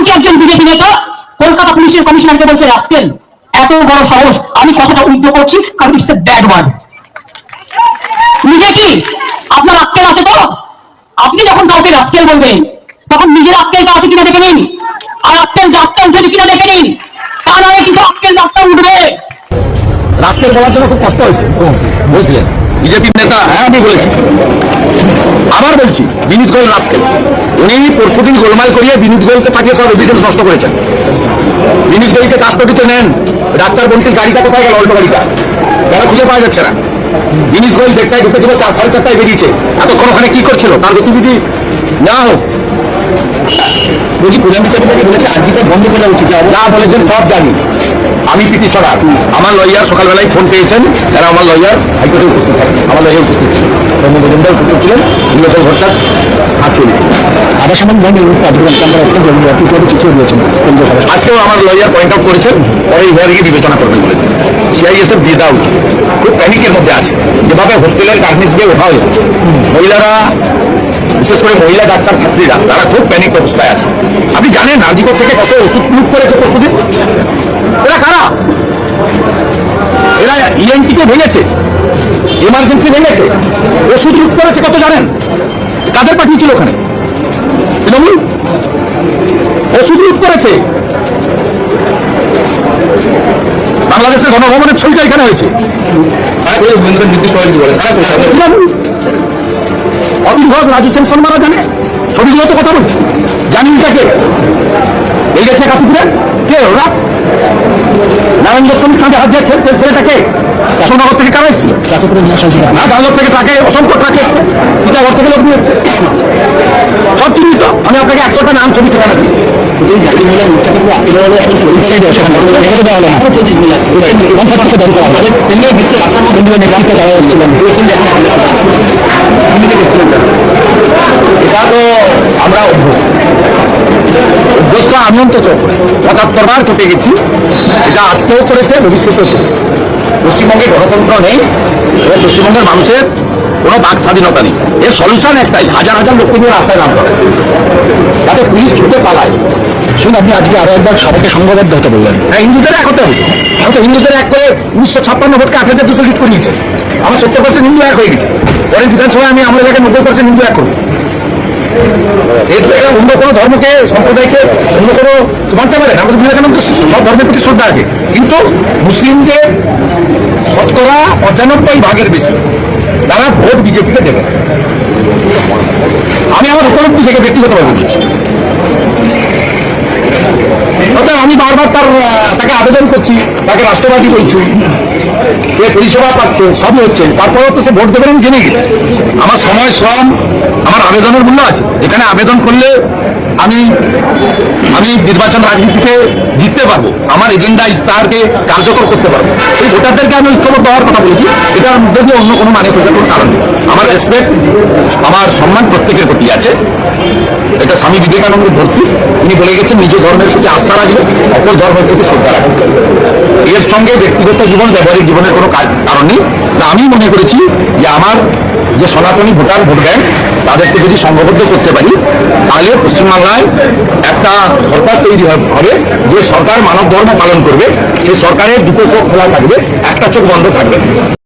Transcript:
এমনকি একজন বিজেপি নেতা কলকাতা পুলিশের কমিশনারকে বলছে, রাস্কেল, এত বড় সাহস, আমি কথাটা উদ্ধ করছি, কারণ ইটস এ ব্যাড ওয়ার্ড নিজে কি? আপনার আক্কেল আছে তো? আপনি যখন কাউকে রাস্কেল বলবেন, তখন নিজের আক্কেলটা আছে কিনা দেখে নিন। আর আক্কেল যাত্রা উঠেছে কিনা দেখে নিন। তা নয় কিন্তু আক্কেল যাত্রা উঠবে। রাস্কেল বলার জন্য খুব কষ্ট হয়েছে। বলছিলেন বিজেপির নেতা হ্যাঁ আমি বলেছি। আবার বলছি, বিনীত গোয়েল রাস্কেল উনি পরশুদিন গোলমাল করিয়ে বিনীত গোয়েলকে পাঠিয়ে সব এভিডেন্স নষ্ট করেছেন। বিনীত গোয়েলকে কাস্টডিতে নেন। ডাক্তার বন্টির গাড়িটা কোথায় গেল? অল্প গাড়িটা। কেন খুঁজে পাওয়া যাচ্ছে না? বিনীত গোয়েল দেড়টায় ঢুকেছিল চার সাড়ে চারটায় বেরিয়েছে। এতক্ষণ ওখানে কি করছিল? তার গতিবিধি? না হোক। বলছি, প্রধান বিচারপতি বলেছে আর্জিটা বন্ধ করা উচিত। যা বলেছেন সব জানি। আমি পিটিশনার আমার লয়ার সকালবেলায় ফোন পেয়েছেন। তারা আমার লয়ার হাইকোর্টে উপস্থিত থাকে। আমার লয়ার উপস্থিত ছিলেন। সৌম্য মজুমদার উপস্থিত ছিলেন। নীলকল ভট্টাচ হাত চলেছিল আবার সামান বন্ধু চিঠি দিয়েছেন। আজকেও আমার লয়ার পয়েন্ট আউট করেছেন। পরে হিয়ারিংয়ে বিবেচনা করবেন বলেছেন। সিআইএসএফ দিয়ে দেওয়া উচিত। খুব প্যানিকের মধ্যে আছে। যেভাবে হোস্টেলের গার্মেন্টস দিয়ে ওঠা হয়েছে। মহিলারা, বিশেষ করে মহিলা ডাক্তার ছাত্রীরা তারা খুব প্যানিক অবস্থায় আছে। আপনি জানেন নাজিকর থেকে কত ওষুধ লুট করেছে পরশুদিন এরা কারা এরা ইএনটি কে ভেঙেছে এমার্জেন্সি ভেঙেছে ওষুধ লুট করেছে কত জানেন? কাদের পাঠিয়েছিল ওখানে? তৃণমূল? ওষুধ লুট করেছে। বাংলাদেশের গণভবনের ছবিটা এখানে হয়েছে। ঘোষ রাজু সেন মারা জানে? ছবিগুলো তো কথা বলছি। জানি তাকে এই গেছে কাশিপুরে কে ওরা? নারায়ণ গোস্বামী কাঁধে হাত দিয়েছে ছে- ছেলেটাকে কৃষ্ণনগর থেকে কারা এসেছিল? না ডানলপ থেকে ট্রাকে অসংখ্য ট্রাকে এসছে। পিঠাঘর থেকে লোক নিয়ে এসছে? সব চিহ্নিত। আমি আপনাকে একশোটা নাম ছবি ঠিকানা দিই। এটা তো আমরা অভ্যস্ত। অভ্যস্ত আমি অন্তত পঁচাত্তর বার কেটে গেছি। এটা আজকেও করেছে ভবিষ্যতেও করবে। পশ্চিমবঙ্গে গণতন্ত্র নেই এবং পশ্চিমবঙ্গের মানুষের কোনো বাক স্বাধীনতা নেই। এর সলিউশন একটাই, হাজার হাজার লোককে নিয়ে রাস্তায় নামতে হবে। যাতে পুলিশ ছুটে পালায়। শুনুন, আপনি আজকে আরও একবার সবাইকে সংঘবদ্ধ হতে বললেন। হ্যাঁ হিন্দুদের এক হতে হবে। আমি তো হিন্দুদের এক করে উনিশশো ছাপ্পান্ন ভোটকে আট হাজার দুশো লিট করিয়েছে আমার সত্তর পার্সেন্ট হিন্দু এক হয়ে গেছে। পরের বিধানসভায় আমি আমার এলাকায় নব্বই পার্সেন্ট হিন্দু এক করব। এর অন্য কোনো ধর্মকে, সম্প্রদায়কে অন্য কোনো মানতে না। আমাদের বিবেকানন্দ সব ধর্মের প্রতি শ্রদ্ধা আছে। কিন্তু মুসলিমদের শতকরা পঁচানব্বই ভাগের বেশি তারা ভোট বিজেপিকে দেবে। আমি আমার উপলব্ধি থেকে ব্যক্তিগতভাবে বলছি। অর্থাৎ আমি বারবার তার তাকে আবেদন করছি, তাকে রাষ্ট্রবাদী বলছি সে পরিষেবা পাচ্ছে, সবই হচ্ছে। তারপরেও তো সে ভোট দেবেন জেনে গেছি। আমার সময় শ্রম আমার আবেদনের মূল্য আছে। এখানে আবেদন করলে আমি আমি নির্বাচন রাজনীতিতে জিততে পারব। আমার এজেন্ডা ইস্তাহারকে কার্যকর করতে পারব। এই ভোটারদেরকে আমি ঐক্যবদ্ধ হওয়ার কথা বলেছি। এটার মধ্যে অন্য কোনো মানে খোঁজার কোনো কারণ নেই। আমার রেসপেক্ট আমার সম্মান প্রত্যেকের প্রতি আছে। এটা স্বামী বিবেকানন্দের ধর্তী। তিনি বলে গেছেন, নিজ ধর্মের প্রতি আস্থা রাখবে, অপর ধর্মের প্রতি শ্রদ্ধা রাখবে। এর সঙ্গে ব্যক্তিগত জীবন, ব্যবহারিক জীবনের কোনো কারণ নেই। তা আমি মনে করেছি যে আমার যে সনাতনী ভোটার ভোট ব্যাংক, তাদেরকে যদি সংঘবদ্ধ করতে পারি, তাহলে পশ্চিমবাংলায় একটা সরকার তৈরি হবে, যে সরকার মানব ধর্ম পালন করবে, সেই সরকারের দুটো চোখ খোলা থাকবে, একটা চোখ বন্ধ থাকবে।